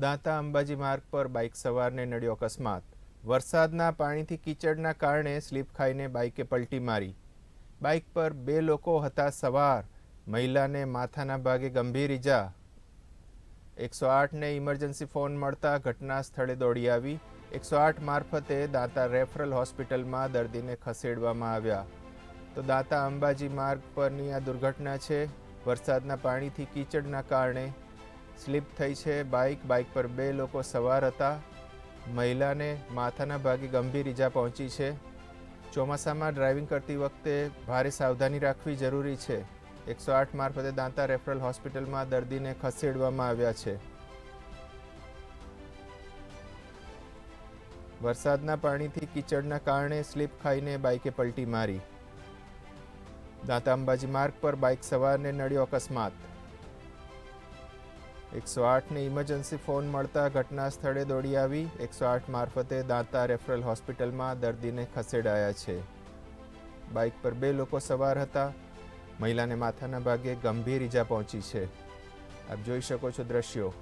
દાંતા અંબાજી માર્ગ પર બાઇક સવારને નડ્યો અકસ્માત. વરસાદના પાણીથી કીચડના કારણે સ્લીપ ખાઈને બાઇકે પલટી મારી. બાઇક પર બે લોકો હતા સવાર. મહિલાને માથાના ભાગે ગંભીર ઈજા. એકસો આઠને ઇમરજન્સી ફોન મળતા ઘટના સ્થળે દોડી આવી. એકસો આઠ મારફતે દાંતા રેફરલ હોસ્પિટલમાં દર્દીને ખસેડવામાં આવ્યા. તો દાંતા અંબાજી માર્ગ પરની આ દુર્ઘટના છે. વરસાદના પાણીથી કીચડના કારણે સ્લીપ થઈ છે બાઇક બાઇક પર બે લોકો સવાર હતા. મહિલાને માથાના ભાગે ગંભીર ઈજા પહોંચી છે. ચોમાસામાં ડ્રાઇવિંગ કરતી વખતે ભારે સાવધાની રાખવી જરૂરી છે. એકસો આઠ મારફતે દાંતા રેફરલ હોસ્પિટલમાં દર્દીને ખસેડવામાં આવ્યા છે. વરસાદના પાણીથી કીચડના કારણે સ્લીપ ખાઈને બાઇકે પલટી મારી. દાંતા અંબાજી માર્ગ પર બાઇક સવારને નડ્યો અકસ્માત. એકસો આઠને ઇમરજન્સી ફોન મળતા ઘટના સ્થળે દોડી આવી. એકસો આઠ મારફતે દાંતા રેફરલ હોસ્પિટલમાં દર્દીને ખસેડાયા છે. બાઇક પર બે લોકો સવાર હતા. મહિલાને માથાના ભાગે ગંભીર ઈજા પહોંચી છે. આપ જોઈ શકો છો દ્રશ્યો.